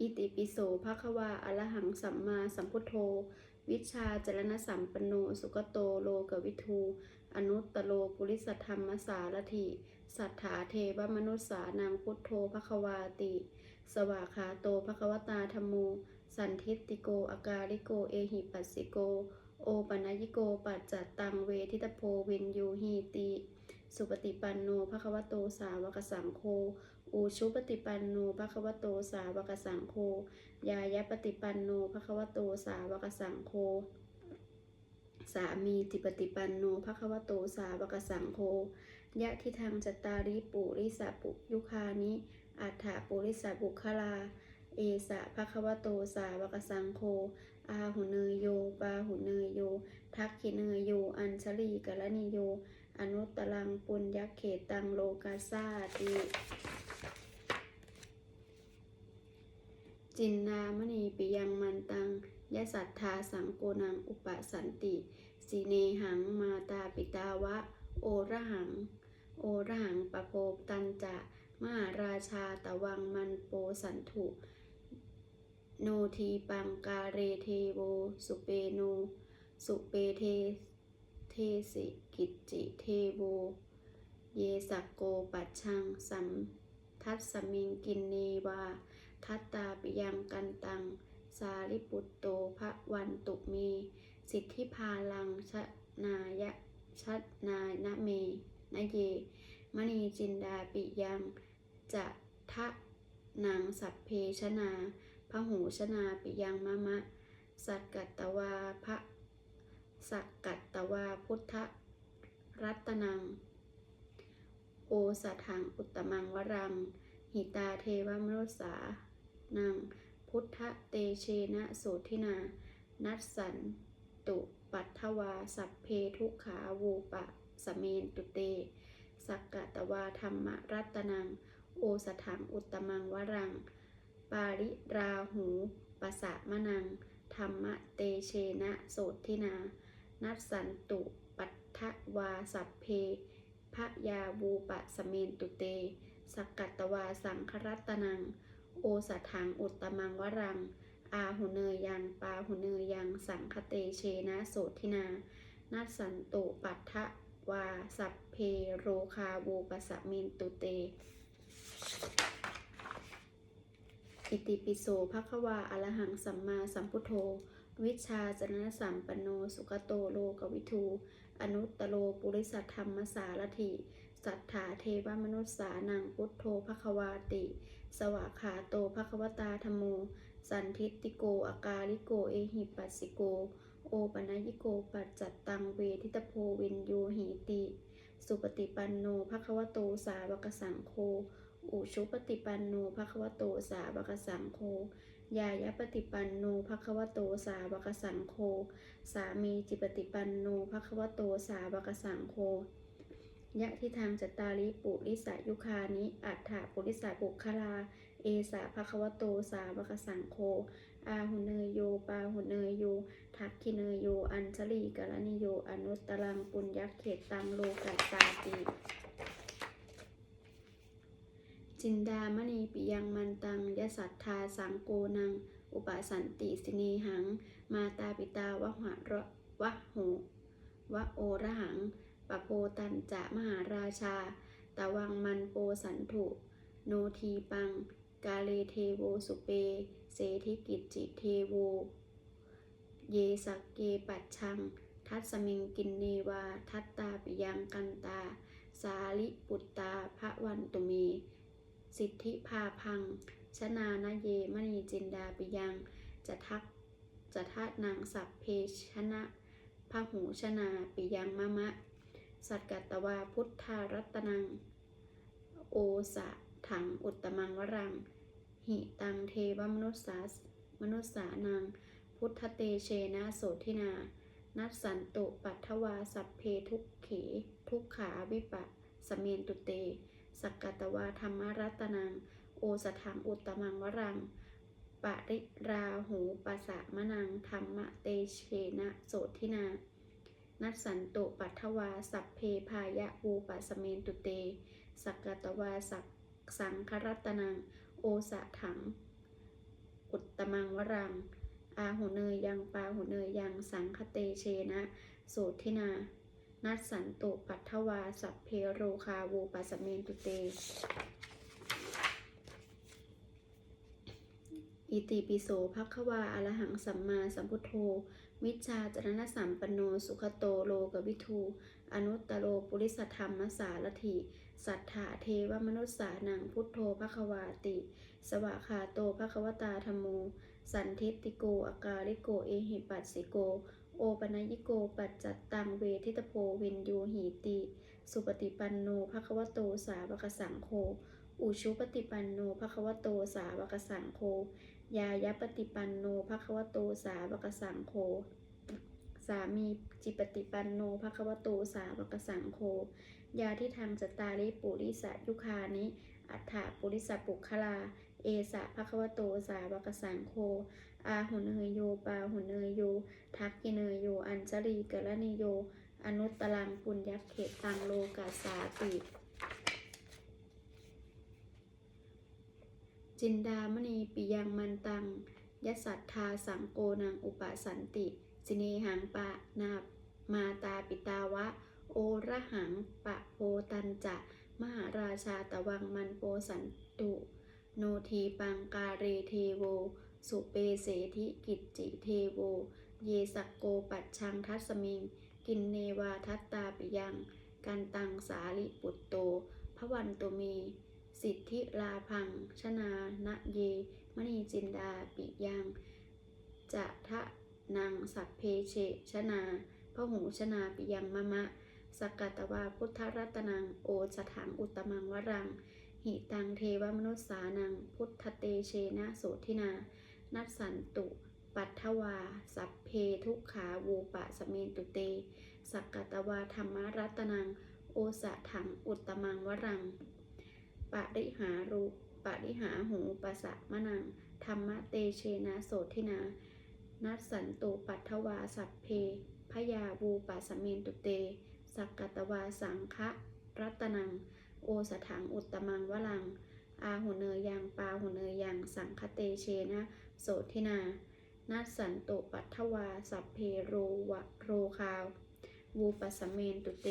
อิติปิโสภะคะวาอรหังสัมมาสัมพุทโธ วิชาจรณสัมปันโน สุกโตโลกวิทูอนุตตโลปุริสธรรมสารถิสัทธาเทวมนุษสานังพุทโธภะคะวาติ สวากขาโตภะคะวตาธรรมโมสันทิตติโกอากาลิโกเอหิปัสสิโก โอปัญญิโกปัจจัตตังเวทิตโพวินยูหีติ สุปฏิปันโนภะคะวะโตสาวกสังโฆอุชุปฏิปันโนภะคะวะโตสาวกสังโฆยายะปฏิปันโนภะคะวะโตสาวกสังโฆสามีติปฏิปันโนภะคะวะโตสาวกสังโฆยะทิทางจตาริปุริสปุยุคานิอัฏฐปุริสบุคลา เอสะภะคะวะโตสาวกสังโฆอาหุเนยโยปาหุเนยโย ทักขิเนยโย อัญชลีกะละนิโย อนุตตรังปุญญเขตังโลกาสาติจินนามณีปิยังมันตังยะสัทธาสังโกนังอุปสันติสีเนหังมาตาปิตาวะ โอระหัง โอระหังปะโพตันจะมหาราชาตะวังมันโปสันถุโนทีปังกาเรเทโวสุเปโน สุเปเท เทสิกิจจิเทโว เยสักโกปัชชังสัมทัสสมิงกินเนวา ทัตตาปิยังกันตัง สาริปุตโตภะวันตุเมสิทธิพาลังชนายะชัดนายนะเมนะเย มณีจินดาปิยังจะทะนางสัพเพชนาพระหูชนาปิยังมะมะ สักกัตตวาพระ สักกัตตวาพุทธรัตนัง โอสัทังอุตมังวรัง หิตาเทวมนุษสานัง พุทธเตเชนะโสทินา นัสสันตุปัทถวา สัพเพทุขาวูปะสเมนตุเต สักกะตวาธรรมรัตนัง โอสถังอุตมังวรัง ปาริราหูปสะมะนัง ธรรมเตเชนะโสทินา นัสสันตุปัทถวาสัพเพพะยาวูปะสเมนตุเต สักกัตตวาสังครัตนัง โอสถังอุตตมังวรัง อาหุเนยังปาหุเนยังสังคเตเชนะโสทินา นัสสันตุปัทถวาสัพเพโรคาวูปสมินตุเต อิติปิโสภะคะวาอรหังสัมมาสัมพุทโธ วิชาจนสัมปันโน สุขโตโลกวิทู อนุตตโลปุริสัทธรรมสารถิ สัทธาเทวมนุษสานังพุทโธภคะวาติ สวากขาโตภคะวตาธมโม สันทิติโกอากาลิโกเอหิปัสสิโก โอปัญญิโกปัจจัตตังเวทิตโพวินโยหิติ สุปฏิปันโนภควโตสาวกสังโฆ อุชุปฏิปันโนภควโตสาวกสังโฆ ยายะปฏิปันโนภควโตสาวกสังโฆสามีจิปฏิปันโนภควโตสาวกสังโฆยะทิทางจตาริปุริสายุคานิ อัฏฐปุริสาบุคลา เอสาภควโตสาวกสังโฆอาหุเนยโยปาหุเนยโย ทักขิเนยโย อัญชลีกะละนิโย อนุตตรังปุญญเขตตังโลกัสสาติ จินดามณีปิยังมันตังยสัทธาสังโกนัง อุปสันติสิเนหัง มาตาปิตาวะหะระวะโหวะโอระหังปะโพตันจะมหาราชา ตะวังมันโปสันถุ โนทีปัง กาเลเทโวสุเป เสธิกิจจิเทโว เยสักเกปัจชัง ทัตสมิงกินเนวา ทัตตาปิยังกันตา สาลิปุตตาพระวันตุเม สิทธิพาพัง ชนานาเยมณีจินดาปิยัง จะทักจะทัดนางสัพเพชนะพระหูชนาปิยังมะมะ สัตกัตวาพุทธารัตนัง โอสะถังอุตตมังวรัง หิตังเทวมนุษสามนุษสานัง พุทธเตเชนะโสทินา นัสสันตุปัทถวาสัพเพทุกเข ทุกขาวิปัสสเมนตุเต สักกตวาธรรมรัตนัง โอสถังอุตมังวรัง ปริราหูปสะมะนังธรรมเตเชนะโสทินา นัสสันตุปัทวา สัพเพพายะวูปัสเมนตุเต สักกตวาสักสังครัตนัง โอสะถัง อุตตมังวรัง อาหุเนยยังปาหุเนยยังสังคเตเชนะโสทินา นัสสันตุปัทถวา สัพเพโรคาวูปัสเมนตุเต อิติปิโสภควาอรหังสัมมาสัมพุทโธ มิจฉาจรณสัมปนโน สุขโตโลกวิทู อนุตตโรปุริสธรรมสารถิ สัทธาเทวมนุษสานังพุทโธภควาติ สวากขาโตภควตาธรรมโมสันทิติโกอากาลิโก เอหิปัสสิโก โอปนัยิโกปัจจัตตังเวทิตโพวินยูหีติ สุปฏิปันโนภควโตสาวกสังโฆอุชุปฏิปันโนภควโตสาวกสังโฆยายะปฏิปันโนภควโตสาวกสังโฆสามีจิปฏิปันโนภควโตสาวกสังโฆยาที่ทางจตาริปุริสยุคานิอัฏฐปุริสปุคลา เอสะภควะโต สาวกสังโฆ อาหุนเนยโย ปาหุนเนยโย ทักกิเนยโย อัญชลีกรณิโย อนุตตรังปุญญเขตังโลกาสาติ จินดามณีปิยังมันตังยสัทธาสังโกนังอุปสันติ สิเนหังปะนามาตาปิตาวะ โอระหังปะโพตันจะ มหาราชาตะวังมันโปสันตุ โนทีปังกาเรเทโว สุเปเสธิกิจจิเทโว เยสักโกปัจชังทัสมิง กินเนวาทัตตาปิยัง กันตังสาลิปุตโตพระวันตุเมสิทธิลาพัง ชนานะเย มณีจินดาปิยัง จะทะนางสัพเพเชชนาพระหูชนาปิยังมะมะสกกัตวาพุทธรัตนัง โอสถังอุตตมังวรัง หิตังเทวมนุษสานัง พุทธเตเชนะโสทินา นัสสันตุ ปัทถวา สัพเพทุกขาวูปะสเมนตุเต สักกตวาธรรมรัตนัง โอสะถังอุตมังวรัง ปะริหารุปะริหาหูปะสะมะนัง ธรรมเตเชนะโสทินา นัสสันตุปัทถวาสัพเพพยาวูปัสเมนตุเต สักกตวาสังฆรัตนัง โอสถังอุตมังวลัง อาหุเนยยังปาหุเนยยังสังคเตเชนะ โสทินานัสสันตุปัทถวา สัพเพโรวะโรคาว วูปัสเมนตุเต